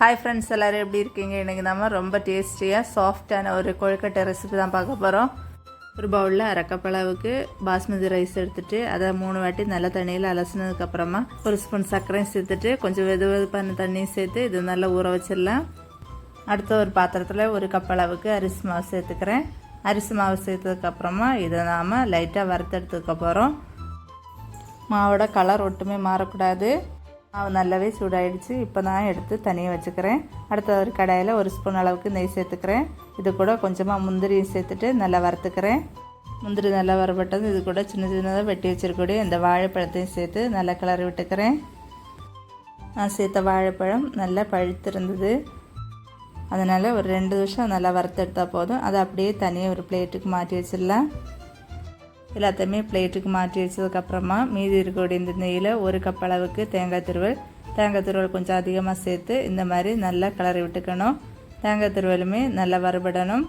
Hi friends எல்லோரும் எப்படி இருக்கீங்க? இன்றைக்கி நம்ம ரொம்ப டேஸ்டியாக சாஃப்டான ஒரு கொழுக்கட்டை ரெசிபி தான் பார்க்க போகிறோம் ஒரு பவுலில் அரைக்கப்பளவுக்கு பாஸ்மதி ரைஸ் எடுத்துகிட்டு அதை மூணு வாட்டி நல்ல தண்ணியில் அலசினதுக்கப்புறமா ஒரு ஸ்பூன் சர்க்கரையும் சேர்த்துட்டு கொஞ்சம் வெது வெதுப்பான தண்ணியும் சேர்த்து இது நல்லா ஊற வச்சிடலாம். அடுத்த ஒரு பாத்திரத்தில் ஒரு கப் அளவுக்கு அரிசி மாவு சேர்த்துக்கிறேன். அரிசி மாவு சேர்த்ததுக்கப்புறமா இதை நாம் லைட்டாக வறுத்தெடுத்துக்க போகிறோம் மாவோட கலர் ஒட்டுமே மாறக்கூடாது. மாவு நல்லாவே சூடாயிடுச்சு. இப்போ நான் எடுத்து தனியாக வச்சுக்கிறேன். அடுத்த ஒரு கடாயில் ஒரு ஸ்பூன் அளவுக்கு நெய் சேர்த்துக்கிறேன். இது கூட கொஞ்சமாக முந்திரியும் சேர்த்துட்டு நல்லா வறுத்துக்கிறேன். முந்திரி நல்லா வரப்பட்டது இது கூட சின்ன சின்னதாக வெட்டி வச்சிருக்கக்கூடிய இந்த வாழைப்பழத்தையும் சேர்த்து நல்லா கிளறி விட்டுக்கிறேன். நான் சேர்த்த வாழைப்பழம் நல்லா பழுத்திருந்தது. அதனால் ஒரு ரெண்டு நிமிஷம் நல்லா வறுத்தெடுத்தால் போதும். அதை அப்படியே தனியாக ஒரு பிளேட்டுக்கு மாற்றி வச்சிடலாம். எல்லாத்தையுமே பிளேட்டுக்கு மாற்றி வச்சதுக்கப்புறமா மீதி இருக்கக்கூடிய இந்த நெய்யில் ஒரு கப் அளவுக்கு தேங்காய் துருவல். தேங்காய் துருவல் கொஞ்சம் அதிகமாக சேர்த்து இந்த மாதிரி நல்லா கிளறி விட்டுக்கணும். தேங்காய் துருவலுமே நல்லா வறுபடணும்.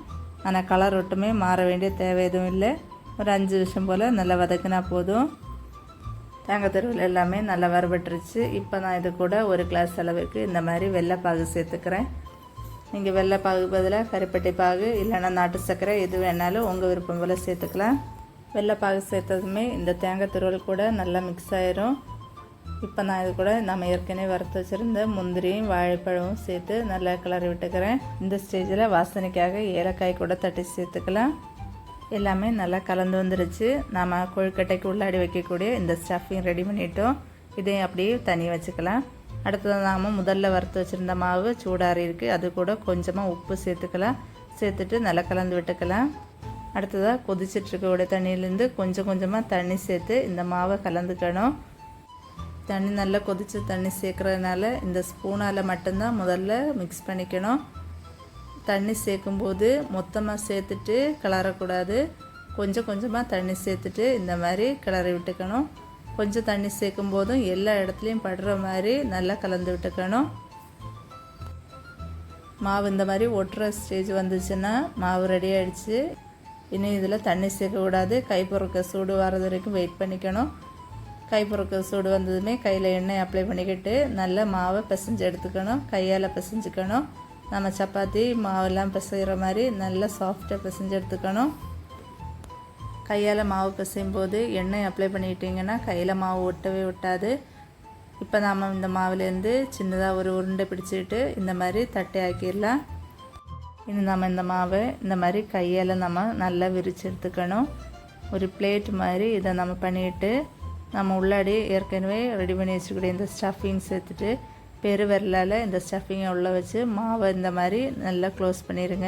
ஆனால் கலர் ஒட்டுமே மாற வேண்டிய தேவை எதுவும் இல்லை. ஒரு அஞ்சு நிமிஷம் போல் நல்லா வதக்கினா போதும். தேங்காய் துருவல் எல்லாமே நல்லா வறுபட்டுருச்சு. இப்போ நான் இது கூட ஒரு கிளாஸ் அளவுக்கு இந்த மாதிரி வெள்ளைப்பாகு சேர்த்துக்கிறேன். நீங்கள் வெள்ளைப்பாகு பதிலாக கருப்பட்டி பாகு இல்லைன்னா நாட்டு சர்க்கரை எது வேணாலும் உங்கள் விருப்பம் போல் சேர்த்துக்கலாம். வெள்ளைப்பாகு சேர்த்ததுமே இந்த தேங்காய் துருவல் கூட நல்லா மிக்ஸ் ஆயிரும். இப்போ நான் இது கூட நம்ம ஏற்கனவே வறுத்து வச்சுருந்த முந்திரியும் வாழைப்பழமும் சேர்த்து நல்லா கிளறி விட்டுக்கிறேன். இந்த ஸ்டேஜில் வாசனைக்காக ஏலக்காய் கூட தட்டி சேர்த்துக்கலாம். எல்லாமே நல்லா கலந்து வந்துருச்சு. நாம் கொழுக்கட்டைக்கு உள்ளாடி வைக்கக்கூடிய இந்த ஸ்டஃபிங் ரெடி பண்ணிட்டோம். இதையும் அப்படியே தனி வச்சுக்கலாம். அடுத்தது நாம் முதல்ல வறுத்து வச்சுருந்த மாவு சூடாறி இருக்குது அது கூட கொஞ்சமாக உப்பு சேர்த்துக்கலாம். சேர்த்துட்டு நல்லா கலந்து விட்டுக்கலாம். அடுத்ததாக கொதிச்சிட்ருக்கக்கூடிய தண்ணியிலேருந்து கொஞ்சம் கொஞ்சமாக தண்ணி சேர்த்து இந்த மாவை கலந்துக்கணும். தண்ணி நல்லா கொதித்த தண்ணி சேர்க்குறதுனால இந்த ஸ்பூனால் மட்டும்தான் முதல்ல மிக்ஸ் பண்ணிக்கணும். தண்ணி சேர்க்கும்போது மொத்தமாக சேர்த்துட்டு கிளறக்கூடாது. கொஞ்சம் கொஞ்சமாக தண்ணி சேர்த்துட்டு இந்த மாதிரி கிளறி விட்டுக்கணும். கொஞ்சம் தண்ணி சேர்க்கும் போதும் எல்லா இடத்துலையும் படுற மாதிரி நல்லா கலந்து விட்டுக்கணும். மாவு இந்த மாதிரி ஒட்டுற ஸ்டேஜ் வந்துச்சுன்னா மாவு ரெடி ஆகிடுச்சு இன்னும் இதில் தண்ணி சேர்க்கக்கூடாது கை பொறுக்க சூடு வர்றது வரைக்கும் வெயிட் பண்ணிக்கணும். கை பொறுக்க சூடு வந்ததுமே கையில் எண்ணெய் அப்ளை பண்ணிக்கிட்டு நல்லா மாவை பிசைஞ்சு எடுத்துக்கணும். கையால் பிசைஞ்சுக்கணும். நம்ம சப்பாத்தி மாவெல்லாம் பிசைகிற மாதிரி நல்லா சாஃப்டாக பிசைஞ்சு எடுத்துக்கணும். கையால் மாவு பிசையும் போது எண்ணெய் அப்ளை பண்ணிக்கிட்டிங்கன்னா கையில் மாவு ஒட்டவே ஒட்டாது. இப்போ நாம் இந்த மாவுலேருந்து சின்னதாக ஒரு உருண்டை பிடிச்சிக்கிட்டு இந்த மாதிரி தட்டை ஆக்கிடலாம் இனி நம்ம இந்த மாவை இந்த மாதிரி கையால் நம்ம நல்லா விரித்து எடுத்துக்கணும். ஒரு பிளேட் மாதிரி இதை நம்ம பண்ணிவிட்டு நம்ம உள்ளாடி ஏற்கனவே ரெடி பண்ணி வச்சுக்கூடிய இந்த ஸ்டஃபிங் சேர்த்துட்டு பெருவிரலால் இந்த ஸ்டஃபிங்கை உள்ளே வச்சு மாவை இந்த மாதிரி நல்லா க்ளோஸ் பண்ணிடுங்க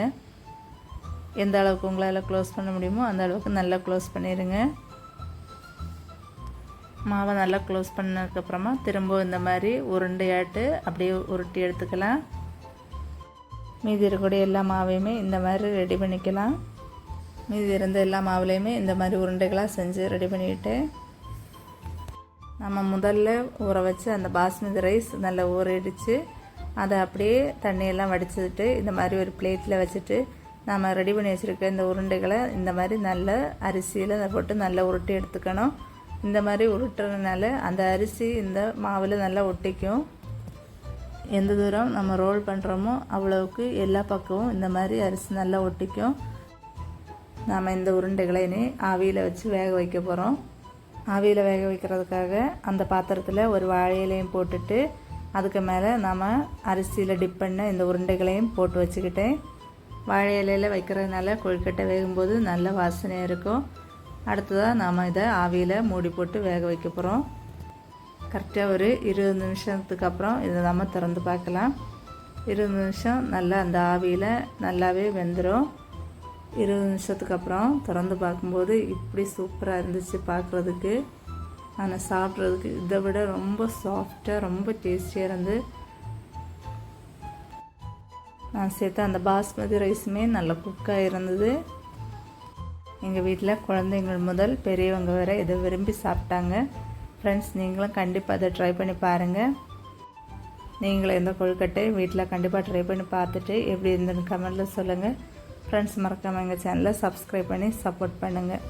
எந்த அளவுக்கு உங்களால் க்ளோஸ் பண்ண முடியுமோ அந்த அளவுக்கு நல்லா க்ளோஸ் பண்ணிடுங்க மாவை நல்லா க்ளோஸ் பண்ணதுக்கப்புறமா திரும்ப இந்த மாதிரி உருண்டையாட்டு அப்படியே உருட்டி எடுத்துக்கலாம். மீதி இருக்கக்கூடிய எல்லா மாவையுமே இந்த மாதிரி ரெடி பண்ணிக்கலாம். மீதி இருந்த எல்லா மாவுலேயுமே இந்த மாதிரி உருண்டைகளாக செஞ்சு ரெடி பண்ணிவிட்டு நம்ம முதல்ல ஊற வச்சு அந்த பாஸ்மதி ரைஸ் நல்லா ஊறிடுச்சு. அதை அப்படியே தண்ணியெல்லாம் வடிச்சுட்டு இந்த மாதிரி ஒரு பிளேட்டில் வச்சுட்டு நம்ம ரெடி பண்ணி வச்சுருக்க இந்த உருண்டைகளை இந்த மாதிரி நல்ல அரிசியில் போட்டு நல்லா உருட்டி எடுத்துக்கணும். இந்த மாதிரி உருட்டுறதுனால அந்த அரிசி இந்த மாவில் நல்லா ஒட்டிக்கும். எந்த தூரம் நம்ம ரோல் பண்ணுறோமோ அவ்வளவுக்கு எல்லா பக்கமும் இந்த மாதிரி அரிசி நல்லா ஒட்டிக்கும். நாம் இந்த உருண்டைகளை இனி ஆவியில் வச்சு வேக வைக்க போகிறோம் ஆவியில் வேக வைக்கிறதுக்காக அந்த பாத்திரத்தில் ஒரு வாழை இலையும் போட்டுட்டு அதுக்கு மேலே நாம் அரிசியில் டிப் பண்ண இந்த உருண்டைகளையும் போட்டு வச்சுக்கிட்டேன். வாழை இலையில் வைக்கிறதுனால கொழுக்கட்டை வேகும்போது நல்ல வாசனையாக இருக்கும். அடுத்ததாக நாம் இதை ஆவியில் மூடி போட்டு வேக வைக்க போகிறோம் கரெக்டாக ஒரு இருபது நிமிஷத்துக்கு அப்புறம் இதை நம்ம திறந்து பார்க்கலாம். இருபது நிமிஷம் நல்லா அந்த ஆவியில் நல்லாவே வெந்துடும் இருபது நிமிஷத்துக்கு அப்புறம் திறந்து பார்க்கும்போது இப்படி சூப்பராக இருந்துச்சு பார்க்குறதுக்கு. ஆனால் சாப்பிட்றதுக்கு இதை விட ரொம்ப சாஃப்டாக ரொம்ப டேஸ்டியாக இருந்து நான் சேர்த்த அந்த பாஸ்மதி ரைஸுமே நல்லா குக்காக இருந்தது. எங்கள் வீட்டில் குழந்தைங்கள் முதல் பெரியவங்க வரை இதை விரும்பி சாப்பிட்டாங்க. ஃப்ரெண்ட்ஸ் நீங்களும் கண்டிப்பாக அதை ட்ரை பண்ணி பாருங்கள் நீங்களும் எந்த கொழுக்கட்டை வீட்டில் கண்டிப்பாக ட்ரை பண்ணி பார்த்துட்டு எப்படி இருந்ததுன்னு கமெண்ட்டில் சொல்லுங்கள் ஃப்ரெண்ட்ஸ் மறக்காமல் எங்கள் சேனலை சப்ஸ்கிரைப் பண்ணி சப்போர்ட் பண்ணுங்கள்